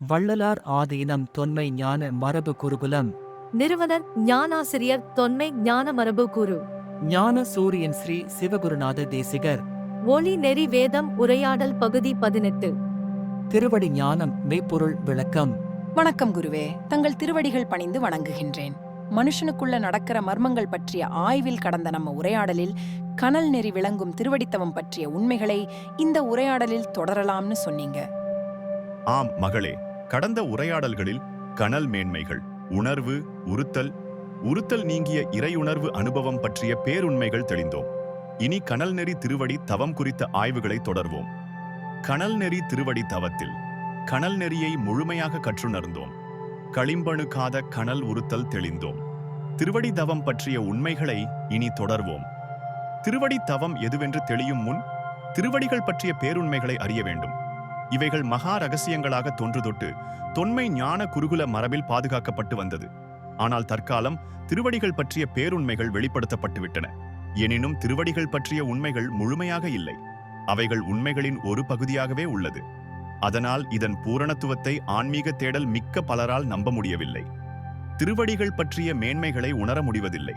வள்ளலார் ஆதீனம் தொன்மை ஞான மரபு குருகுலம். நிறுவனர் ஞானாசிரியர் தொன்மை ஞான மரபு குரு. ஞான சூரியன் ஸ்ரீ சிவகுருநாத தேசிகர். ஒளி நெறி வேதம் உரையாடல் பகுதி பதினெட்டு. திருவடி ஞானம் மெய்ப்பொருள் விளக்கம். வணக்கம் குருவே தங்கள் திருவடிகள் பணிந்து வணங்குகின்றேன். மனுஷனுக்குள்ள நடக்கிற மர்மங்கள் பற்றிய ஆய்வில் கடந்த நம்ம உரையாடலில் கனல் நெறி விளங்கும் திருவடித்தவம் பற்றிய உண்மைகளை இந்த உரையாடலில் தொடரலாம்னு சொன்னீங்க. ஆம் மகளே. கடந்த உரையாடல்களில் கனல் மேன்மைகள் உணர்வு உறுத்தல் உறுத்தல் நீங்கிய இறையுணர்வு அனுபவம் பற்றிய பேருண்மைகள் தெளிந்தோம். இனி கனல் நெறி திருவடி தவம் குறித்த ஆய்வுகளை தொடர்வோம். கனல் நெறி திருவடி தவத்தில் கனல் நெறியை முழுமையாக கற்றுணர்ந்தோம். களிம்பணுக்காத கனல் உறுத்தல் தெளிந்தோம். திருவடி தவம் பற்றிய உண்மைகளை இனி தொடர்வோம். திருவடி தவம் எதுவென்று தெளியும் முன் திருவடிகள் பற்றிய பேருண்மைகளை அறிய வேண்டும். இவைகள் மகா ரகசியங்களாக தொன்றுதொட்டு தொன்மை ஞான குருகுல மரபில் பாதுகாக்கப்பட்டு வந்தது. ஆனால் தற்காலம் திருவடிகள் பற்றிய பேருண்மைகள் வெளிப்படுத்தப்பட்டுவிட்டன. எனினும் திருவடிகள் பற்றிய உண்மைகள் முழுமையாக இல்லை. அவைகள் உண்மைகளின் ஒரு பகுதியாகவே உள்ளது. அதனால் இதன் பூரணத்துவத்தை ஆன்மீக தேடல் மிக்க பலரால் நம்ப முடியவில்லை. திருவடிகள் பற்றிய மேன்மைகளை உணர முடிவதில்லை.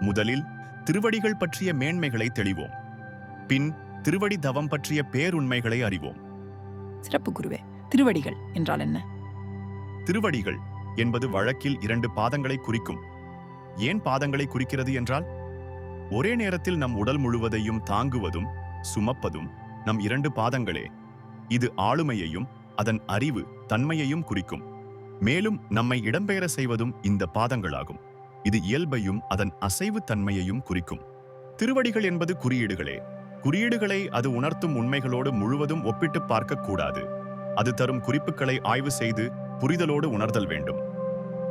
முதலில் திருவடிகள் பற்றிய மேன்மைகளை தெளிவோம். பின் திருவடி தவம் பற்றிய பேருண்மைகளை அறிவோம். சிறப்பு குருவே திருவடிகள் என்றால் என்ன? திருவடிகள் என்பது வழக்கில் இரண்டு பாதங்களை குறிக்கும். ஏன் பாதங்களை குறிக்கிறது என்றால் ஒரே நேரத்தில் நம் உடல் முழுவதையும் தாங்குவதும் சுமப்பதும் நம் இரண்டு பாதங்களே. இது ஆளுமையையும் அதன் அறிவு தன்மையையும் குறிக்கும். மேலும் நம்மை இடம்பெயர செய்வதும் இந்த பாதங்களாகும். இது இயல்பையும் அதன் அசைவு தன்மையையும் குறிக்கும். திருவடிகள் என்பது குறியீடுகளே. குறியீடுகளை அது உணர்த்தும் உண்மைகளோடு முழுவதும் ஒப்பிட்டு பார்க்க கூடாது அது தரும் குறிப்புகளை ஆய்வு செய்து புரிதலோடு உணர்தல் வேண்டும்.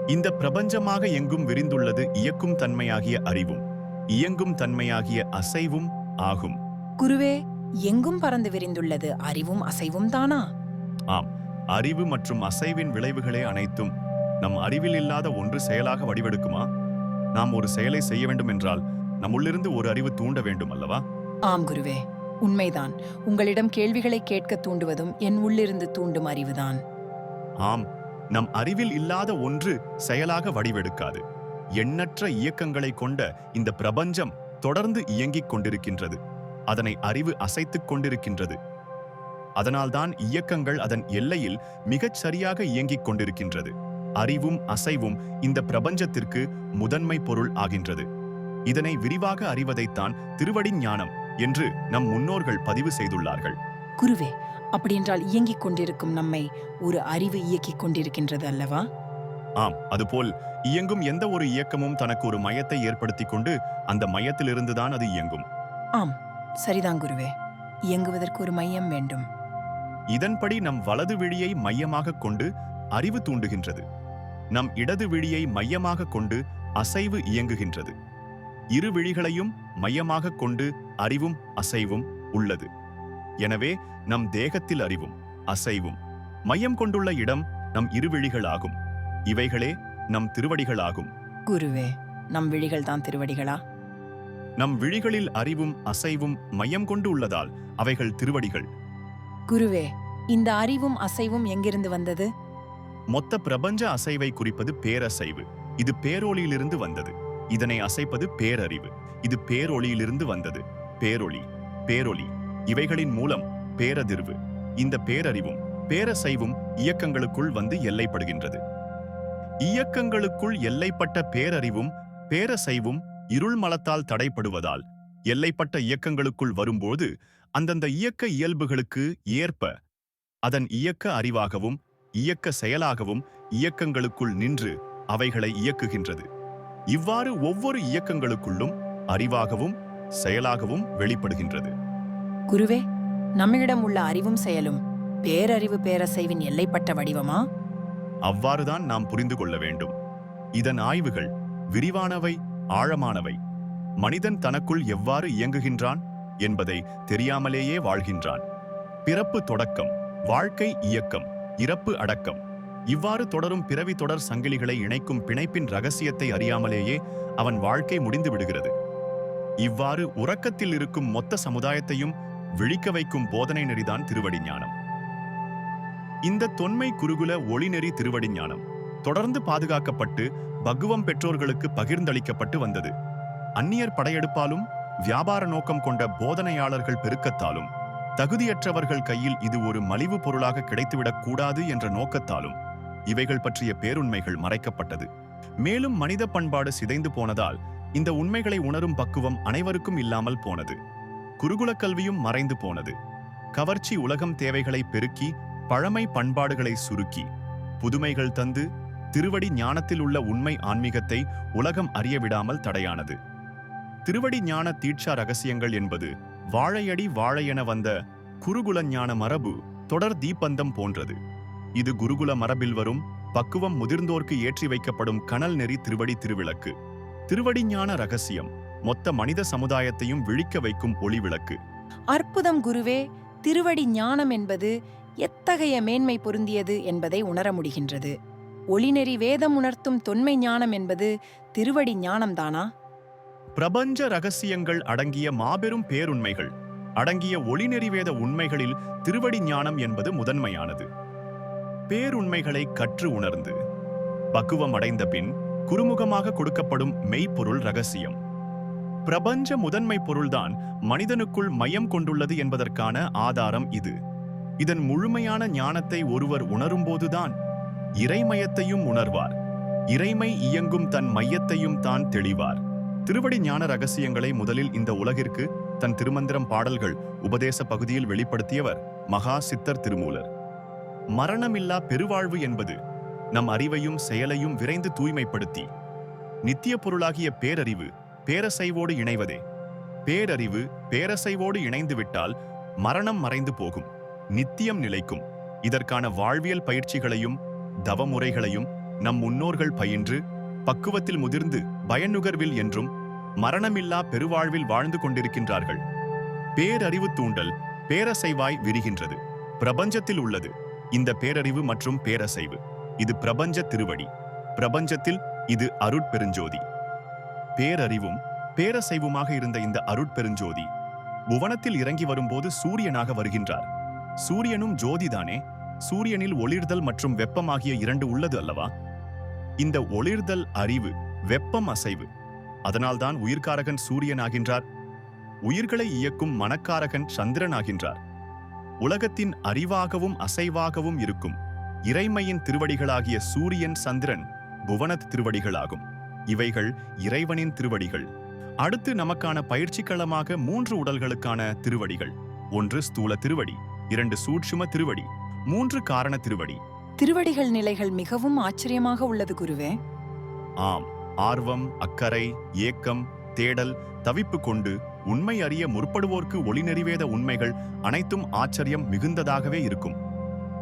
இந்த பிரபஞ்சமாக எங்கும் விரிந்துள்ளது இயக்கும் தன்மையாகிய அறிவும் இயங்கும் தன்மையாகிய அசைவும் ஆகும். குருவே எங்கும் பறந்து விரிந்துள்ளது அறிவும் அசைவும் தானா? அறிவு மற்றும் அசைவின் விளைவுகளே அனைத்தும் நம் அறிவில் இல்லாத ஒன்று செயலாக வடிவெடுக்குமா? நாம் ஒரு செயலை செய்ய வேண்டும் என்றால் நம்முள்ளிருந்து ஒரு அறிவு தூண்ட வேண்டும் அல்லவா? ஆம் குருவே உண்மைதான். உங்களிடம் கேள்விகளை கேட்க தூண்டுவதும் என் உள்ளிருந்து தூண்டும் அறிவுதான். ஆம் நம் அறிவில் இல்லாத ஒன்று செயலாக வடிவெடுக்காது. எண்ணற்ற இயக்கங்களை கொண்ட இந்த பிரபஞ்சம் தொடர்ந்து இயங்கிக் கொண்டிருக்கின்றது. அதனை அறிவு அசைத்துக் கொண்டிருக்கின்றது. அதனால்தான் இயக்கங்கள் அதன் எல்லையில் மிகச் சரியாக இயங்கிக் கொண்டிருக்கின்றது. அறிவும் அசைவும் இந்த பிரபஞ்சத்திற்கு முதன்மை பொருள் ஆகின்றது. இதனை விரிவாக அறிவதைத்தான் திருவடி ஞானம். என்று நம் முன்னோர்கள் பதிவு செய்துள்ளார்கள். குருவே அப்படியென்றால் இயங்கிக் கொண்டிருக்கும் நம்மை ஒரு அறிவு இயக்கிக் கொண்டிருக்கின்றது அல்லவா? ஆம் அதுபோல் இயங்கும் எந்த ஒரு இயக்கமும் தனக்கு ஒரு மையத்தை ஏற்படுத்திக் கொண்டு அந்த மையத்திலிருந்துதான் அது இயங்கும். ஆம் சரிதான் குருவே. இயங்குவதற்கு ஒரு மையம் வேண்டும். இதன்படி நம் வலது விழியை மையமாகக் கொண்டு அறிவு தூண்டுகின்றது. நம் இடது விழியை மையமாகக் கொண்டு அசைவு இயங்குகின்றது. இரு விழிகளையும் மையமாகக் கொண்டு அறிவும் அசைவும் உள்ளது. எனவே நம் தேகத்தில் அறிவும் அசைவும் மையம் கொண்டுள்ள இடம் நம் இரு விழிகளாகும். இவைகளே நம் திருவடிகளாகும். குருவே நம் விழிகள் தான் திருவடிகளா? நம் விழிகளில் அறிவும் அசைவும் மையம் கொண்டு உள்ளதால் அவைகள் திருவடிகள். குருவே இந்த அறிவும் அசைவும் எங்கிருந்து வந்தது? மொத்த பிரபஞ்ச அசைவை குறிப்பது பேரசைவு. இது பேரொளியிலிருந்து வந்தது. இதனை அசைப்பது பேரறிவு. இது பேரொளியிலிருந்து வந்தது. பேரொளி பேரொளி. இவைகளின் மூலம் பேரதிர்வு. இந்த பேரறிவும் பேரசைவும் இயக்கங்களுக்குள் வந்து எல்லைப்படுகின்றது. இயக்கங்களுக்குள் எல்லைப்பட்ட பேரறிவும் பேரசைவும் இருள் மலத்தால் தடைப்படுவதால் எல்லைப்பட்ட இயக்கங்களுக்குள் வரும்போது அந்தந்த இயக்க இயல்புகளுக்கு ஏற்ப அதன் இயக்க அறிவாகவும் இயக்க செயலாகவும் இயக்கங்களுக்குள் நின்று அவைகளை இயக்குகின்றது. இவ்வாறு ஒவ்வொரு இயக்கங்களுக்குள்ளும் அறிவாகவும் செயலாகவும் வெளிப்படுகின்றது. குருவே நம்மிடம் உள்ள அறிவும் செயலும் பேரறிவு பேரசைவின் எல்லைப்பட்ட வடிவமா? அவ்வாறுதான் நாம் புரிந்து கொள்ள வேண்டும். இதன் ஆய்வுகள் விரிவானவை ஆழமானவை. மனிதன் தனக்குள் எவ்வாறு இயங்குகின்றான் என்பதை தெரியாமலேயே வாழ்கின்றான். பிறப்பு தொடக்கம் வாழ்க்கை இயக்கம் இறப்பு அடக்கம். இவ்வாறு தொடரும் பிறவி தொடர் சங்கிலிகளை இணைக்கும் பிணைப்பின் ரகசியத்தை அறியாமலேயே அவன் வாழ்க்கை முடிந்து விடுகிறது. இவ்வாறு உறக்கத்தில் இருக்கும் மொத்த சமுதாயத்தையும் விழிக்க வைக்கும் போதனை நெறிதான் திருவடி ஞானம். இந்த தொன்மை குருகுல ஒளிநெறி திருவடி ஞானம் தொடர்ந்து பாதுகாக்கப்பட்டு பக்குவம் பெற்றோர்களுக்கு பகிர்ந்தளிக்கப்பட்டு வந்தது. அந்நியர் படையெடுப்பாலும் வியாபார நோக்கம் கொண்ட போதனையாளர்கள் பெருக்கத்தாலும் தகுதியற்றவர்கள் கையில் இது ஒரு மலிவு பொருளாக கிடைத்துவிடக் கூடாது என்ற நோக்கத்தாலும் இவைகள் பற்றிய பேருண்மைகள் மறைக்கப்பட்டது. மேலும் மனித பண்பாடு சிதைந்து போனதால் இந்த உண்மைகளை உணரும் பக்குவம் அனைவருக்கும் இல்லாமல் போனது. குருகுலக் கல்வியும் மறைந்து போனது. கவர்ச்சி உலகம் தேவைகளை பெருக்கி பழமை பண்பாடுகளை சுருக்கி புதுமைகள் தந்து திருவடி ஞானத்தில் உள்ள உண்மை ஆன்மீகத்தை உலகம் அறிய விடாமல் தடையானது. திருவடி ஞான தீட்சா ரகசியங்கள் என்பது வாழையடி வாழையென வந்த குருகுல ஞான மரபு தொடர் தீப்பந்தம் போன்றது. இது குருகுல மரபில் வரும் பக்குவம் முதிர்ந்தோர்க்கு ஏற்றி வைக்கப்படும் கனல் நெறி திருவடி திருவிளக்கு. திருவடி ஞான ரகசியம். மொத்த மனித சமுதாயத்தையும் விழிக்க வைக்கும் ஒளி விளக்கு. அற்புதம் குருவே திருவடி ஞானம் என்பது எத்தகைய மேன்மை பொருந்தியது என்பதை உணர முடிகின்றது. ஒளிநெறி வேதம் உணர்த்தும் தொன்மை ஞானம் என்பது திருவடி ஞானம்தானா? பிரபஞ்ச ரகசியங்கள் அடங்கிய மாபெரும் பேருண்மைகள். அடங்கிய ஒளிநெறிவேத உண்மைகளில் திருவடி ஞானம் என்பது முதன்மையானது. பேருண்மைகளை கற்று உணர்ந்து பக்குவம் அடைந்த பின் குறுமுகமாக கொடுக்கப்படும் மெய்ப்பொருள் ரகசியம். பிரபஞ்ச முதன்மை பொருள்தான் மனிதனுக்குள் மையம் கொண்டுள்ளது என்பதற்கான ஆதாரம் இது. இதன் முழுமையான ஞானத்தை ஒருவர் உணரும்போதுதான் இறைமயத்தையும் உணர்வார். இறைமை இயங்கும் தன் மையத்தையும் தான் தெளிவார். திருவடி ஞான ரகசியங்களை முதலில் இந்த உலகிற்கு தன் திருமந்திரம் பாடல்கள் உபதேச பகுதியில் வெளிப்படுத்தியவர் மகா சித்தர் திருமூலர். மரணமில்லா பெருவாழ்வு என்பது நம் அறிவையும் செயலையும் விரைந்து தூய்மைப்படுத்தி. நித்திய பொருளாகிய பேரறிவு பேரசைவோடு இணைவதே. பேரறிவு பேரசைவோடு இணைந்து விட்டால் மரணம் மறைந்து போகும். நித்தியம் நிலைக்கும். இதற்கான வாழ்வியல் பயிற்சிகளையும் தவமுறைகளையும் நம் முன்னோர்கள் பயின்று பக்குவத்தில் முதிர்ந்து பயனுகர்வில் என்றும் மரணமில்லா பெருவாழ்வில் வாழ்ந்து கொண்டிருக்கின்றார்கள். பேரறிவு தூண்டல் பேரசைவாய் விரிகின்றது. பிரபஞ்சத்தில் உள்ளது. இந்த பேரறிவு மற்றும் பேரசைவு. இது பிரபஞ்ச திருவடி. பிரபஞ்சத்தில் இது அருட்பெருஞ்சோதி. பேரறிவும் பேரசைவுமாக இருந்த இந்த அருட்பெருஞ்சோதி புவனத்தில் இறங்கி வரும்போது சூரியனாக வருகின்றார். சூரியனும் ஜோதிதானே சூரியனில் ஒளிர்தல் மற்றும் வெப்பம் ஆகிய இரண்டு உள்ளது அல்லவா? இந்த ஒளிர்தல் அறிவு வெப்பம் அசைவு. அதனால்தான் உயிர்காரகன் சூரியன் ஆகின்றார் உயிர்களை இயக்கும் மனக்காரகன் சந்திரன் ஆகின்றார் உலகத்தின் அறிவாகவும் அசைவாகவும் இருக்கும். இறைமையின் திருவடிகளாகிய சூரியன் சந்திரன் புவனத் திருவடிகளாகும். இவைகள் இறைவனின் திருவடிகள். அடுத்து நமக்கான பயிற்சிக்களமாக மூன்று உடல்களுக்கான திருவடிகள். ஒன்று ஸ்தூல திருவடி இரண்டு சூட்சும திருவடி மூன்று காரண திருவடி. திருவடிகள் நிலைகள் மிகவும் ஆச்சரியமாக உள்ளது குருவே. ஆம் ஆர்வம் அக்கறை ஏக்கம் தேடல் தவிப்பு கொண்டு உண்மை அறிய முற்படுவோர்க்கு ஒளிநெறிவேத உண்மைகள் அனைத்தும் ஆச்சரியம் மிகுந்ததாகவே இருக்கும்.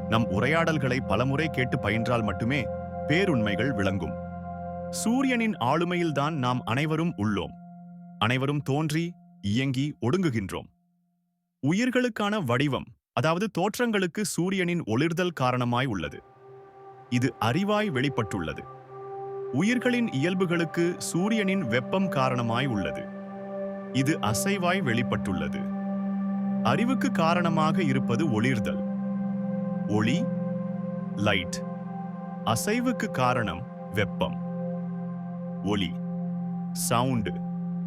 நம் உரையாடல்களை பலமுறை கேட்டு பயின்றால் மட்டுமே பேருண்மைகள் விளங்கும். சூரியனின் ஆளுமையில்தான் நாம் அனைவரும் உள்ளோம். அனைவரும் தோன்றி இயங்கி ஒடுங்குகின்றோம். உயிர்களுக்கான வடிவம் அதாவது தோற்றங்களுக்கு சூரியனின் ஒளிர்தல் காரணமாய் உள்ளது. இது அறிவாய் வெளிப்பட்டுள்ளது. உயிர்களின் இயல்புகளுக்கு சூரியனின் வெப்பம் காரணமாய் உள்ளது. இது அசைவாய் வெளிப்பட்டுள்ளது. அறிவுக்கு காரணமாக இருப்பது ஒளிர்தல். ஒளி லைட். அசைவுக்கு காரணம் வெப்பம். ஒளி சவுண்டு.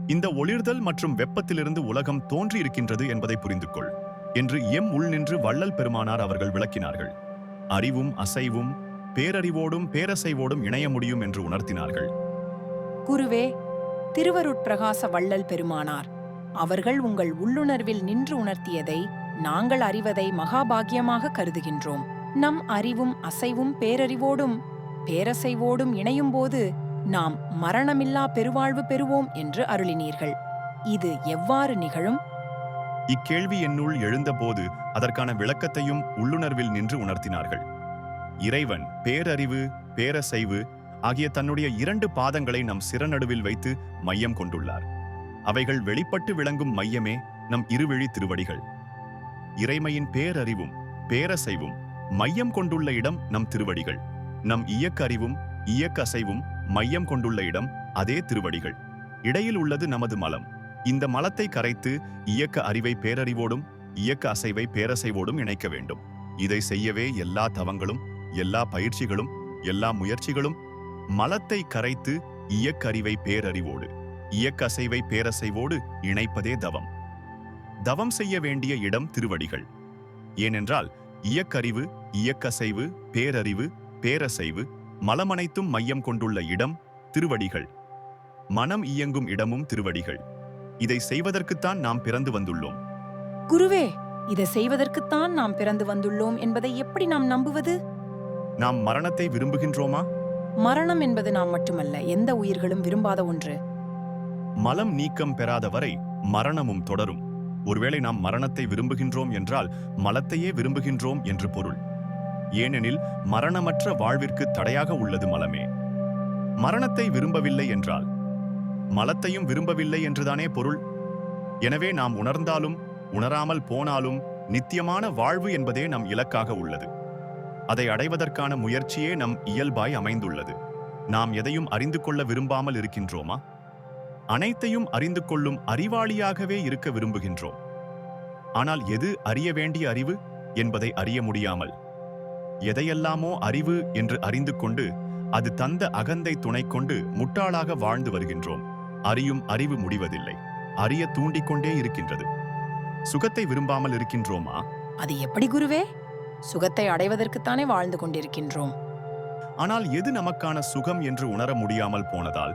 இந்த ஒளிர்தல் மற்றும் வெப்பத்திலிருந்து உலகம் தோன்றியிருக்கின்றது என்பதை புரிந்து கொள் என்று எம் உள் நின்று வள்ளல் பெருமானார் அவர்கள் விளக்கினார்கள். அறிவும் அசைவும் பேரறிவோடும் பேரசைவோடும் இணைய முடியும் என்று உணர்த்தினார்கள். குருவே திருவருட்பிரகாச வள்ளல் பெருமானார். அவர்கள் உங்கள் உள்ளுணர்வில் நின்று உணர்த்தியதை நாங்கள் அறிவதை மகாபாகியமாக கருதுகின்றோம். நம் அறிவும் அசைவும் பேரறிவோடும் பேரசைவோடும் இணையும்போது நாம் மரணமில்லா பெருவாழ்வு பெறுவோம் என்று அருளினீர்கள். இது எவ்வாறு நிகழும்? இக்கேள்வி என்னுள் எழுந்தபோது அதற்கான விளக்கத்தையும் உள்ளுணர்வில் நின்று உணர்த்தினார்கள். இறைவன் பேரறிவு பேரசைவு ஆகிய தன்னுடைய இரண்டு பாதங்களை நம் சிறநடுவில் வைத்து மையம் கொண்டுள்ளார். அவைகள் வெளிப்பட்டு விளங்கும் மையமே நம் இருவிழி திருவடிகள். இறைமையின் பேரறிவும் பேரசைவும் மையம் கொண்டுள்ள இடம் நம் திருவடிகள். நம் இயக்க அறிவும் இயக்க அசைவும் மையம் கொண்டுள்ள இடம் அதே திருவடிகள். இடையில் உள்ளது நமது மலம். இந்த மலத்தை கரைத்து இயக்க அறிவை பேரறிவோடும் இயக்க அசைவை பேரசைவோடும் இணைக்க வேண்டும். இதை செய்யவே எல்லா தவங்களும் எல்லா பயிற்சிகளும் எல்லா முயற்சிகளும் மலத்தை கரைத்து இயக்கறிவை பேரறிவோடு இயக்கசைவை பேரசைவோடு இணைப்பதே தவம். தவம் செய்ய வேண்டிய இடம் திருவடிகள். ஏனென்றால் இயக்கறிவு இயக்கசைவு பேரறிவு பேரசைவு மலமனைத்தும் மையம் கொண்டுள்ள இடம் திருவடிகள். மனம் இயங்கும் இடமும் திருவடிகள். இதை செய்வதற்குத்தான் நாம் பிறந்து வந்துள்ளோம். குருவே இதை செய்வதற்குத்தான் நாம் பிறந்து வந்துள்ளோம் என்பதை எப்படி நாம் நம்புவது? நாம் மரணத்தை விரும்புகின்றோமா? மரணம் என்பது நாம் மட்டுமல்ல எந்த உயிர்களும் விரும்பாத ஒன்று. மலம் நீக்கம் பெறாத வரை மரணமும் தொடரும். ஒருவேளை நாம் மரணத்தை விரும்புகின்றோம் என்றால் மலத்தையே விரும்புகின்றோம் என்று பொருள். ஏனெனில் மரணமற்ற வாழ்விற்கு தடையாக உள்ளது மலமே. மரணத்தை விரும்பவில்லை என்றால் மலத்தையும் விரும்பவில்லை என்றுதானே பொருள்? எனவே நாம் உணர்ந்தாலும் உணராமல் போனாலும் நித்தியமான வாழ்வு என்பதே நம் இலக்காக உள்ளது. அதை அடைவதற்கான முயற்சியே நம் இயல்பாய் அமைந்துள்ளது. நாம் எதையும் அறிந்து கொள்ள விரும்பாமல் இருக்கின்றோமா? அனைத்தையும் அறிந்து கொள்ளும் அறிவாளியாகவே இருக்க விரும்புகின்றோம். ஆனால் எது அறிய வேண்டிய அறிவு என்பதை அறிய முடியாமல்? எதையெல்லாமோ அறிவு என்று அறிந்து கொண்டு அது தந்த அகந்தை துணை கொண்டு முட்டாளாக வாழ்ந்து வருகின்றோம். அறியும் அறிவு முடிவதில்லை. அறிய தூண்டிக்கொண்டே இருக்கின்றது. சுகத்தை விரும்பாமல் இருக்கின்றோமா? அது எப்படி குருவே? சுகத்தை அடைவதற்குத்தானே வாழ்ந்து கொண்டிருக்கின்றோம். ஆனால் எது நமக்கான சுகம் என்று உணர முடியாமல் போனதால்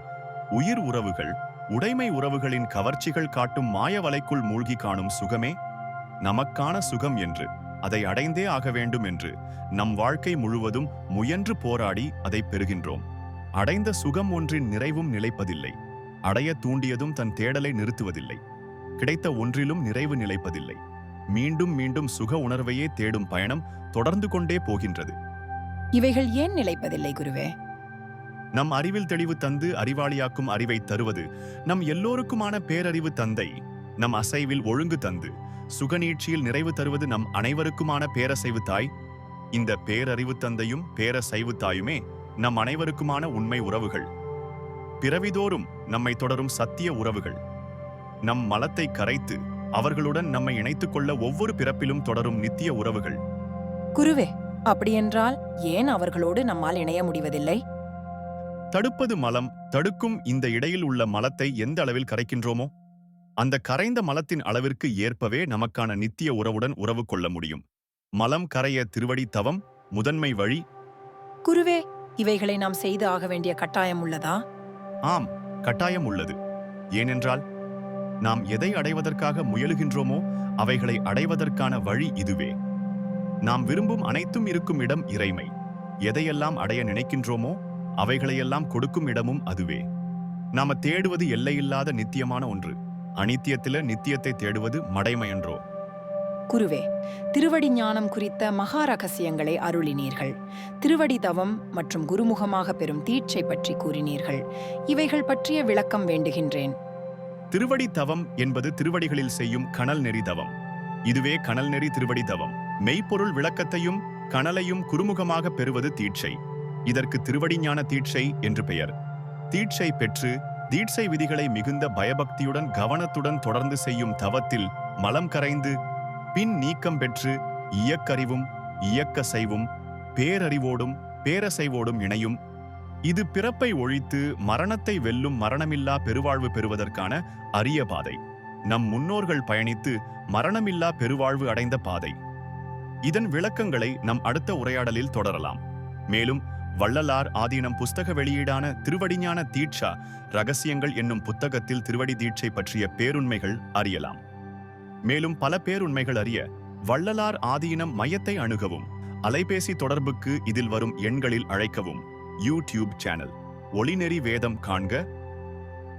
உயிர் உறவுகள் உடைமை உறவுகளின் கவர்ச்சிகள் காட்டும் மாய வலைக்குள் மூழ்கி காணும் சுகமே நமக்கான சுகம் என்று அதை அடைந்தே ஆக வேண்டும் என்று நம் வாழ்க்கை முழுவதும் முயன்று போராடி அதை பெறுகின்றோம். அடைந்த சுகம் ஒன்றின் நிறைவும் நிலைப்பதில்லை. அடைய தூண்டியதும் தன் தேடலை நிறுத்துவதில்லை. கிடைத்த ஒன்றிலும் நிறைவு நிலைப்பதில்லை. மீண்டும் மீண்டும் சுக உணர்வையே தேடும் பயணம் தொடர்ந்து கொண்டே போகின்றது. இவைகள் ஏன் நிலைப்பதில்லை குருவே? நம் அறிவில் தெளிவு தந்து அறிவாளியாக்கும் அறிவை தருவது நம் எல்லோருக்குமான பேரறிவு தந்தை நம் அசைவில் ஒழுங்கு தந்து சுகநீட்சியில் நிறைவு தருவது நம் அனைவருக்குமான பேரசைவு தாய் இந்த பேரறிவு தந்தையும் பேரசைவு தாயுமே நம் அனைவருக்குமான உண்மை உறவுகள். பிறவிதோறும் நம்மை தொடரும் சத்திய உறவுகள். நம் மலத்தை கரைத்து அவர்களுடன் நம்மை இணைத்துக் கொள்ள ஒவ்வொரு பிறப்பிலும் தொடரும் நித்திய உறவுகள். குருவே அப்படியென்றால் ஏன் அவர்களோடு நம்மால் இணைய முடிவதில்லை? தடுப்பது மலம் தடுக்கும் இந்த இடையில் உள்ள மலத்தை எந்த அளவில் கரைக்கின்றோமோ அந்த கரைந்த மலத்தின் அளவிற்கு ஏற்பவே நமக்கான நித்திய உறவுடன் உறவு கொள்ள முடியும். மலம் கரைய திருவடி தவம் முதன்மை வழி. குருவே இவைகளை நாம் செய்து ஆக வேண்டிய கட்டாயம் உள்ளதா? ஆம் கட்டாயம் உள்ளது. ஏனென்றால் நாம் எதை அடைவதற்காக முயலுகின்றோமோ அவைகளை அடைவதற்கான வழி இதுவே. நாம் விரும்பும் அனைத்தும் இருக்கும் இடம் இறைமை. எதையெல்லாம் அடைய நினைக்கின்றோமோ அவைகளையெல்லாம் கொடுக்கும் இடமும் அதுவே. நாம தேடுவது எல்லையில்லாத நித்தியமான ஒன்று. அனித்தியத்தில நித்தியத்தை தேடுவது மடைமையன்றோ. குருவே திருவடி ஞானம் குறித்த மகா ரகசியங்களை அருளினீர்கள். திருவடி தவம் மற்றும் குருமுகமாக பெறும் தீட்சை பற்றி கூறினீர்கள். இவைகள் பற்றிய விளக்கம் வேண்டுகின்றேன். திருவடி தவம் என்பது திருவடிகளில் செய்யும் கனல் நெறி தவம். இதுவே கனல் நெறி திருவடி தவம். மெய்ப்பொருள் விளக்கத்தையும் கனலையும் குறுமுகமாக பெறுவது தீட்சை. இதற்கு திருவடி ஞான தீட்சை என்று பெயர். தீட்சை பெற்று தீட்சை விதிகளை மிகுந்த பயபக்தியுடன் கவனத்துடன் தொடர்ந்து செய்யும் தவத்தில் மலம் கரைந்து பின் நீக்கம் பெற்று இயக்கறிவும் இயக்கசைவும் பேரறிவோடும் பேரசைவோடும் இணையும் இது பிறப்பை ஒழித்து மரணத்தை வெல்லும் மரணமில்லா பெருவாழ்வு பெறுவதற்கான அரிய பாதை. நம் முன்னோர்கள் பயணித்து மரணமில்லா பெருவாழ்வு அடைந்த பாதை. இதன் விளக்கங்களை நம் அடுத்த உரையாடலில் தொடரலாம். மேலும் வள்ளலார் ஆதீனம் புஸ்தக வெளியீடான திருவடிஞான தீட்சா ரகசியங்கள் என்னும் புத்தகத்தில் திருவடி தீட்சை பற்றிய பேருண்மைகள் அறியலாம். மேலும் பல பேருண்மைகள் அறிய வள்ளலார் ஆதீனம் மையத்தை அணுகவும் அலைபேசி தொடர்புக்கு இதில் வரும் எண்களில் அழைக்கவும். யூடியூப் சேனல் ஒளிநெறி வேதம் காண்க.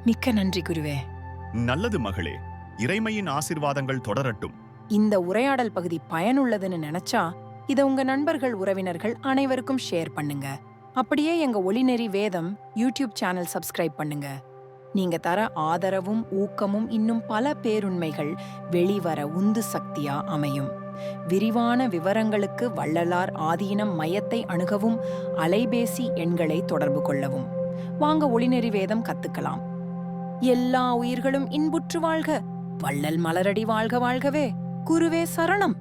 மிக்க நன்றி குருவே. நல்லது மகளே இறைமையின் ஆசிர்வாதங்கள் தொடரட்டும். இந்த உரையாடல் பகுதி பயனுள்ளதுன்னு நினைச்சா இத உங்க நண்பர்கள் உறவினர்கள் அனைவருக்கும் ஷேர் பண்ணுங்க. அப்படியே எங்க ஒளிநெறி வேதம் யூடியூப் சேனல் சப்ஸ்கிரைப் பண்ணுங்க. நீங்க தர ஆதரவும் ஊக்கமும் இன்னும் பல பேருண்மைகள் வெளிவர உந்து சக்தியா அமையும். விரிவான விவரங்களுக்கு வள்ளலார் ஆதீனம் மையத்தை அணுகவும் அலைபேசி எண்களை தொடர்பு கொள்ளவும். வாங்க ஒளிநெறி வேதம் கத்துக்கலாம். எல்லா உயிர்களும் இன்புற்று வாழ்க. வள்ளல் மலரடி வாழ்க வாழ்கவே. குருவே சரணம்.